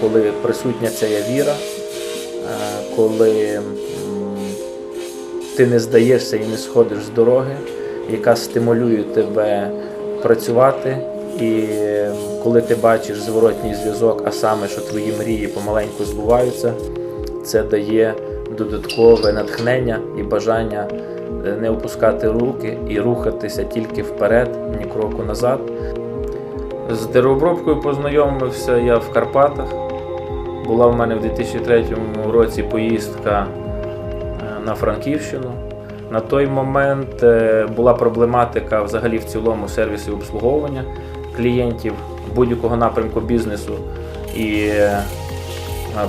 коли присутня ця віра, е, коли ти не здаєшся і не сходиш з дороги, яка стимулює тебе працювати. І коли ти бачиш зворотній зв'язок, а саме, що твої мрії помаленьку збуваються, це дає додаткове натхнення і бажання е, не опускати руки і рухатися тільки вперед, ні кроку назад. З деревообробкою познайомився я в Карпатах. Була в мене в 2003 році поїздка е, на Франківщину. На той момент е, була проблематика взагалі в цілому сервісі обслуговування клієнтів будь-якого напрямку бізнесу. І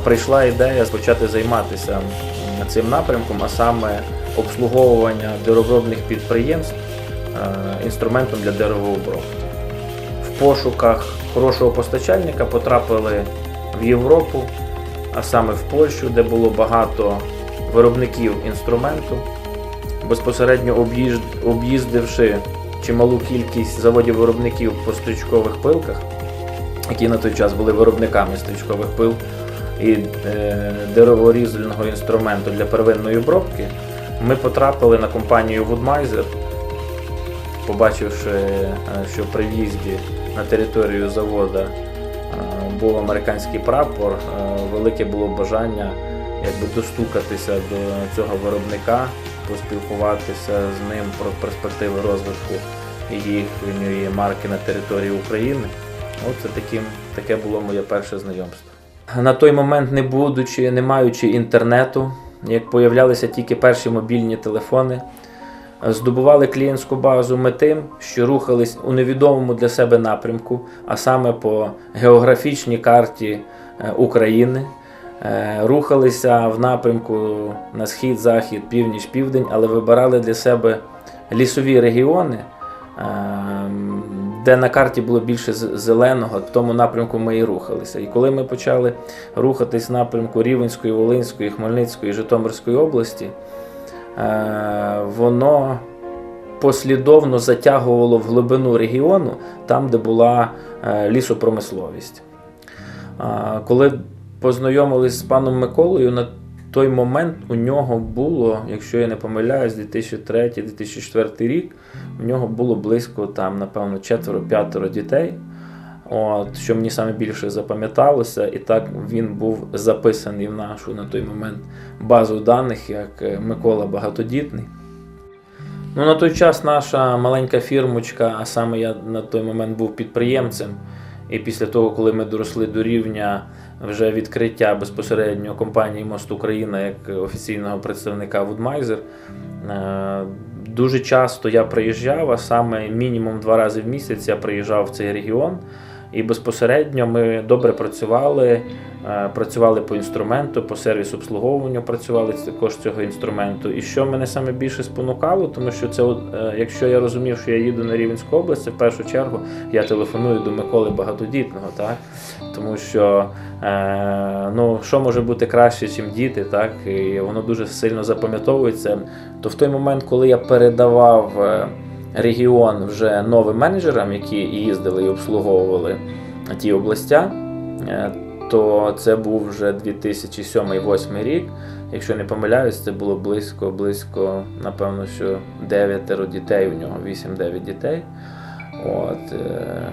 прийшла ідея почати займатися цим напрямком, а саме обслуговування деревообробних підприємств е, інструментом для деревообробки. В пошуках хорошого постачальника потрапили в Європу, а саме в Польщу, де було багато виробників інструменту. Безпосередньо об'їздивши чималу кількість заводів-виробників по стрічкових пилках, які на той час були виробниками стрічкових пил і е, дереворізального інструменту для первинної обробки, ми потрапили на компанію Woodmiser, побачивши, е, що при в'їзді на територію заводу е, був американський прапор, велике було бажання якби достукатися до цього виробника, поспілкуватися з ним про перспективи розвитку їхньої марки на території України. От це таким, таке було моє перше знайомство. На той момент, не будучи, не маючи інтернету, як появлялися тільки перші мобільні телефони, здобували клієнтську базу ми тим, що рухались у невідомому для себе напрямку, а саме по географічній карті е, України. Е, Рухалися в напрямку на схід, захід, північ, південь, але вибирали для себе лісові регіони, е, де на карті було більше зеленого, в тому напрямку ми і рухалися. І коли ми почали рухатись в напрямку Рівенської, Волинської, Хмельницької, Житомирської області, е, воно послідовно затягувало в глибину регіону, там, де була е, лісопромисловість. Коли познайомились з паном Миколою, той момент у нього було, якщо я не помиляюсь, 2003-2004 рік, у нього було близько там, напевно, четверо-п'ятеро дітей. От, що мені саме більше запам'яталося, і так він був записаний в нашу на той момент базу даних як е, Микола Багатодітний. Ну, на той час наша маленька фірмочка, а саме я на той момент був підприємцем. І після того, коли ми доросли до рівня вже відкриття безпосередньо компанії Мост Україна як офіційного представника Woodmiser, е, дуже часто я приїжджав, а саме мінімум два рази в місяць я приїжджав в цей регіон. І безпосередньо ми добре працювали, е, працювали по інструменту, по сервісу обслуговування працювали також цього інструменту. І що мене саме більше спонукало, тому що це, е, якщо я розумів, що я їду на Рівенську область, це в першу чергу я телефоную до Миколи Багатодітного, так? тому що е, ну, що може бути краще, ніж діти, так? і воно дуже сильно запам'ятовується. То в той момент, коли я передавав. Регіон вже новим менеджерам, які їздили і обслуговували ті областя, е, то це був вже 2007-2008 рік. Якщо не помиляюсь, це було близько, близько, напевно, що 9 дітей у нього, 8-9 дітей. От, е,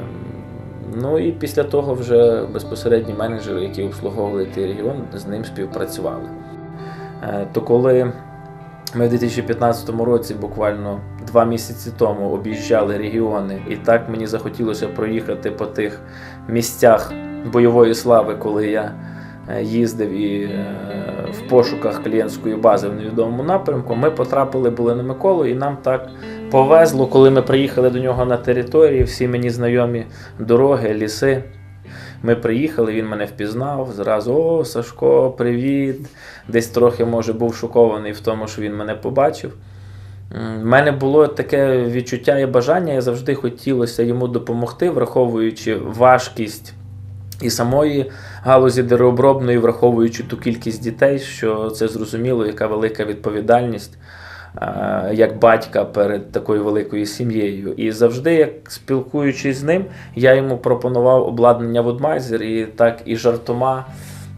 ну і після того вже безпосередні менеджери, які обслуговували той регіон, з ним співпрацювали. Е, То коли ми в 2015 році, буквально два місяці тому, об'їжджали регіони, і так мені захотілося проїхати по тих місцях бойової слави, коли я е, їздив і е, в пошуках клієнтської бази в невідомому напрямку. Ми потрапили були на Миколу, і нам так повезло, коли ми приїхали до нього на території, всі мені знайомі дороги, ліси. Ми приїхали, він мене впізнав. Зразу о, Сашко, привіт. Десь трохи, може, був шокований в тому, що він мене побачив. У мене було таке відчуття і бажання, я завжди хотілося йому допомогти, враховуючи важкість і самої галузі деревообробної, враховуючи ту кількість дітей, що це зрозуміло, яка велика відповідальність як батька перед такою великою сім'єю. І завжди, як спілкуючись з ним, я йому пропонував обладнання Woodmiser і так і жартома.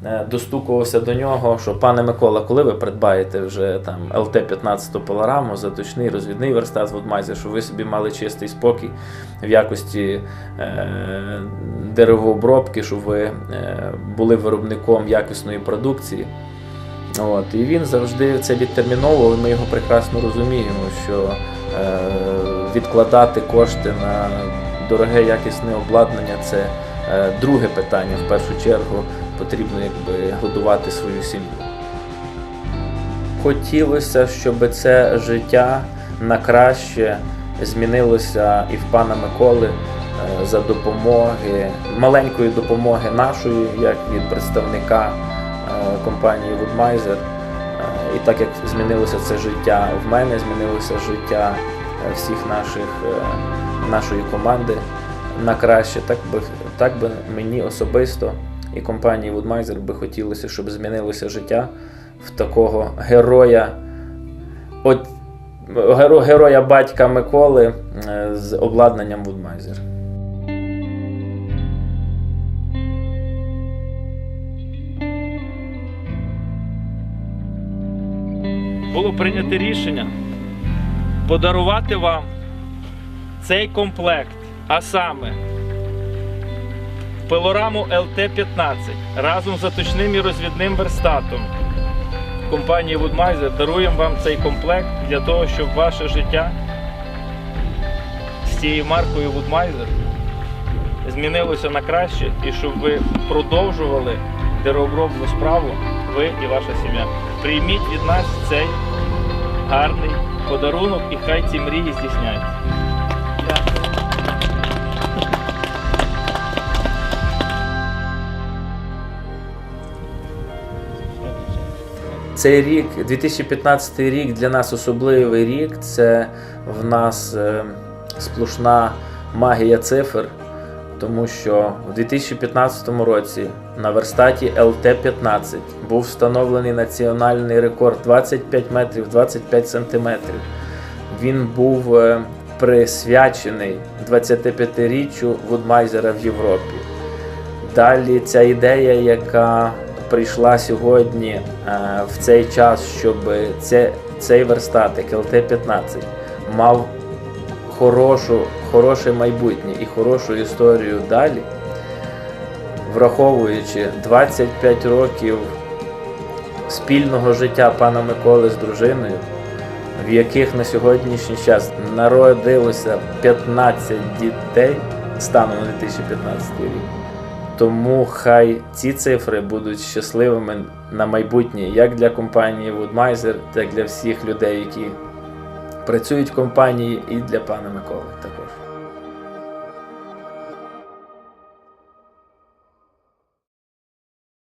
е, Достукувався до нього, що пане Микола, коли ви придбаєте вже там ЛТ-15 пилораму, заточний розвідний верстат Woodmiser, щоб ви собі мали чистий спокій в якості е, деревообробки, щоб ви е, були виробником якісної продукції. От, і він завжди це відтерміновував, і ми його прекрасно розуміємо, що е, відкладати кошти на дороге якісне обладнання це е, друге питання. В першу чергу потрібно якби, годувати свою сім'ю. Хотілося, щоб це життя на краще змінилося і в пана Миколи е, за допомоги, маленької допомоги нашої, як від представника компанії Woodmiser. Е, І так як змінилося це життя в мене, змінилося життя е, всіх наших, е, нашої команди на краще, так би, так би мені особисто і компанії Woodmiser би хотілося, щоб змінилося життя в такого героя, от, геро- героя батька Миколи з обладнанням Woodmiser. Було прийнято рішення подарувати вам цей комплект, а саме пилораму ЛТ-15 разом з заточним і розвідним верстатом. Компанії Woodmiser даруємо вам цей комплект для того, щоб ваше життя з цією маркою Woodmiser змінилося на краще і щоб ви продовжували деревообробну справу, ви і ваша сім'я. Прийміть від нас цей гарний подарунок і хай ці мрії здійсняються. Цей рік, 2015 рік для нас особливий рік. Це в нас е, сплошна магія цифр, тому що в 2015 році на верстаті ЛТ-15 був встановлений національний рекорд 25 метрів 25 сантиметрів. Він був е, присвячений 25-річчю Вудмайзера в Європі. Далі ця ідея, яка прийшла сьогодні е, в цей час, щоб цей верстатик ЛТ-15 мав хорошу, хороше майбутнє і хорошу історію далі, враховуючи 25 років спільного життя пана Миколи з дружиною, в яких на сьогоднішній час народилося 15 дітей станом на 2015 рік. Тому хай ці цифри будуть щасливими на майбутнє як для компанії Woodmiser, так і для всіх людей, які працюють компанії, і для пана Миколи також.